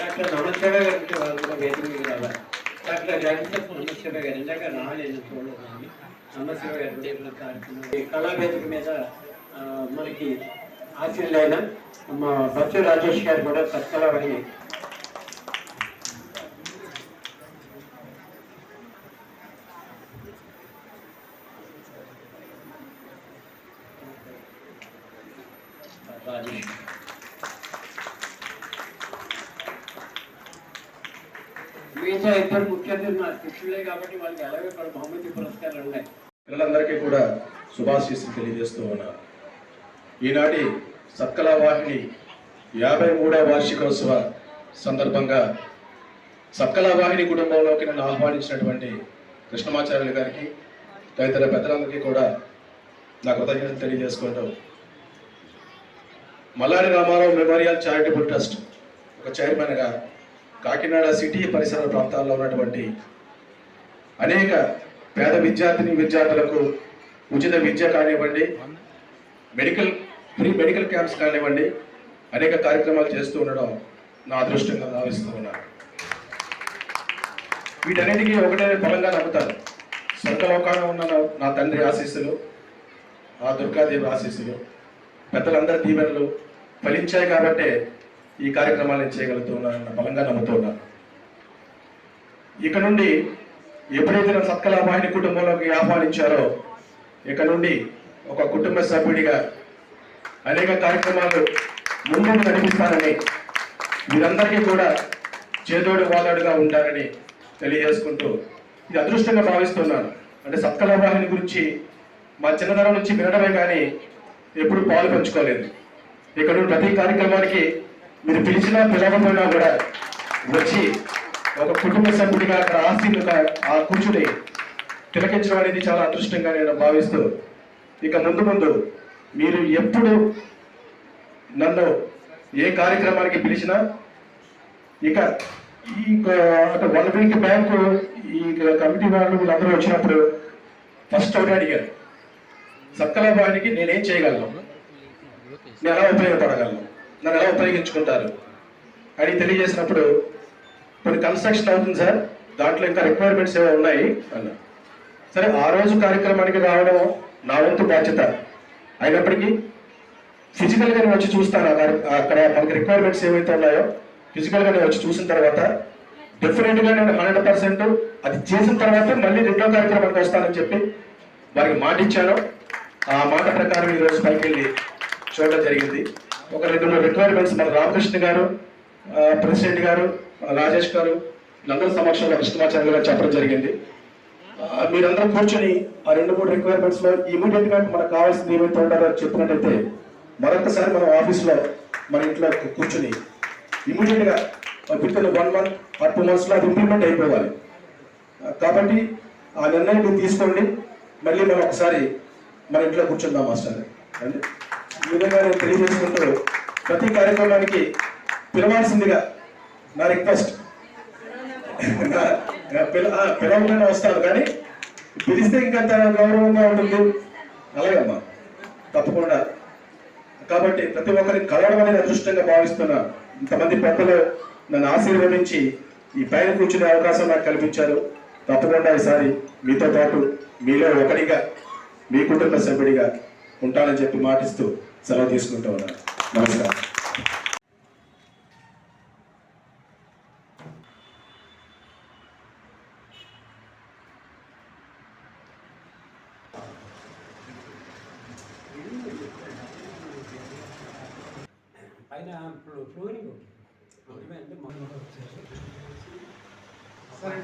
శివ గారికి వాళ్ళు కూడా వేదిక మీద రావాలి డాక్టర్ జగదీశ్ నమశివ గారు ఇందాక రాలేదు చూడలేదు నమశివ గారు కూడా ఇప్పుడు కార్యక్రమం ఈ కళావేదిక మీద ఆ, మనకి ఆశీర్లైన మా బచ్చు రాజేష్ గారు కూడా సత్కళావని రాజేష్ మిగతా ఇద్దరు ముఖ్యంగా నా శిష్యులే కాబట్టి వాళ్ళకి ఎలాగో ఇక్కడ బహుమతి పురస్కారాలు ఉన్నాయి. పిల్లలందరికీ కూడా శుభాశీస్సులు తెలియజేస్తూ ఉన్నారు. ఈనాటి సత్కళా వాహిని యాభై మూడవ వార్షికోత్సవ సందర్భంగా సత్కళా వాహిని కుటుంబంలోకి నన్ను ఆహ్వానించినటువంటి కృష్ణమాచార్యులు గారికి తదితర పెద్దలందరికీ కూడా నా కృతజ్ఞతలు తెలియజేసుకుంటూ Mallari Ramarao memorial charitable trust ఒక చైర్మన్గా కాకినాడ సిటీ పరిసర ప్రాంతాల్లో ఉన్నటువంటి అనేక పేద విద్యార్థిని విద్యార్థులకు ఉచిత విద్య కానివ్వండి మెడికల్ ఫ్రీ మెడికల్ క్యాంప్స్ కానివ్వండి అనేక కార్యక్రమాలు చేస్తూ ఉండడం నా అదృష్టంగా భావిస్తూ ఉన్నాను. వీటన్నిటికీ ఒకటే బలంగా నమ్ముతాను. స్వర్గలోకాన ఉన్న నా- తండ్రి ఆశీస్సులు ఆ దుర్గాదేవి ఆశీస్సులు పెద్దలందరి దీవెనలు ఫలించాయి కాబట్టే ఈ కార్యక్రమాలను చేయగలుగుతున్నానన్న బలంగా నమ్ముతూ ఇక నుండి ఎప్పుడైతే నా సత్కలాభాయిని కుటుంబంలోకి ఆహ్వానించారో ఇక నుండి ఒక కుటుంబ సభ్యుడిగా అనేక కార్యక్రమాలు ముందుకు నడిపిస్తానని మీరందరికీ కూడా చేదోడు వాదోడుగా ఉంటారని తెలియజేసుకుంటూ ఇది అదృష్టంగా భావిస్తున్నాను. అంటే సత్కలాభాయిని గురించి మా చిన్నతనం నుంచి వినడమే కానీ ఎప్పుడు పాలు పంచుకోలేదు. ఇక్కడ నుండి ప్రతి కార్యక్రమానికి మీరు పిలిచినా పిలవకపోయినా కూడా వచ్చి ఒక కుటుంబ సభ్యుడిగా అక్కడ ఆశీనుగా ఆ కూర్చుని తిలకించడం అనేది చాలా అదృష్టంగా నేను భావిస్తూ ఇక ముందు ముందు మీరు ఎప్పుడు నన్ను ఏ కార్యక్రమానికి పిలిచినా ఇక ఈ ఒక వన్ వీక్ బ్యాక్ ఈ కమిటీ వాళ్ళు వీళ్ళందరూ వచ్చినప్పుడు ఫస్ట్ ఒకటి అడిగారు. సత్కలాభానికి నేనేం చేయగలను? నేను ఎలా ఉపయోగపడగలను? నన్ను ఎలా ఉపయోగించుకుంటారు? అని తెలియజేసినప్పుడు కొన్ని కన్స్ట్రక్షన్ అవుతుంది సార్ దాంట్లో ఇంకా రిక్వైర్మెంట్స్ ఏమో ఉన్నాయి అన్న. సరే ఆ రోజు కార్యక్రమానికి రావడం నా వంతు బాధ్యత. అయినప్పటికీ ఫిజికల్గా నేను వచ్చి చూస్తాను అక్కడ మనకి రిక్వైర్మెంట్స్ ఏవైతే ఉన్నాయో ఫిజికల్గా నేను వచ్చి చూసిన తర్వాత డెఫినెట్గా నేను హండ్రెడ్ పర్సెంట్ అది చేసిన తర్వాత మళ్ళీ రెండో కార్యక్రమానికి వస్తానని చెప్పి వారికి మాట ఇచ్చాను. ఆ మాట ప్రకారం ఈరోజు పైకి వెళ్ళి చూడడం జరిగింది. ఒక రెండు మూడు రిక్వైర్మెంట్స్ మన రామకృష్ణ గారు ప్రెసిడెంట్ గారు రాజేష్ గారు వీళ్ళందరి సమక్షంలో కృష్ణమాచార్య గారు చెప్పడం జరిగింది. మీరందరూ కూర్చొని ఆ రెండు మూడు రిక్వైర్మెంట్స్లో ఇమీడియట్గా మనకు కావాల్సింది ఏమైతే ఉండాలో చెప్పినట్టయితే మరొకసారి మనం ఆఫీస్లో మన ఇంట్లో కూర్చొని ఇమీడియట్గా within one month or two మంత్స్లో అది ఇంప్లిమెంట్ అయిపోవాలి. కాబట్టి ఆ నిర్ణయం మీరు తీసుకోండి. మళ్ళీ మనం ఒకసారి మన ఇంట్లో కూర్చుందాం మాస్టర్ అంటే విధంగా నేను తెలియజేసుకుంటూ ప్రతి కార్యక్రమానికి పిలవాల్సిందిగా నా రిక్వెస్ట్. పిలవకుండా వస్తాను కానీ పిలిస్తే ఇంకంత గౌరవంగా ఉంటుంది. అలాగమ్మా తప్పకుండా. కాబట్టి ప్రతి ఒక్కరికి కలవడం అనేది అదృష్టంగా భావిస్తున్నా ఇంతమంది పెద్దలు నన్ను ఆశీర్వదించి ఈ పైన కూర్చునే అవకాశం నాకు కల్పించారు. తప్పకుండా ఈసారి మీతో పాటు మీలో ఒకటిగా మీ కుటుంబ సభ్యుడిగా ఉంటానని చెప్పి మాటిస్తూ సెలవు తీసుకుంటూ ఉన్నాను నమస్కారం. పైన ఫ్లోరింగ్ అంటే సరే.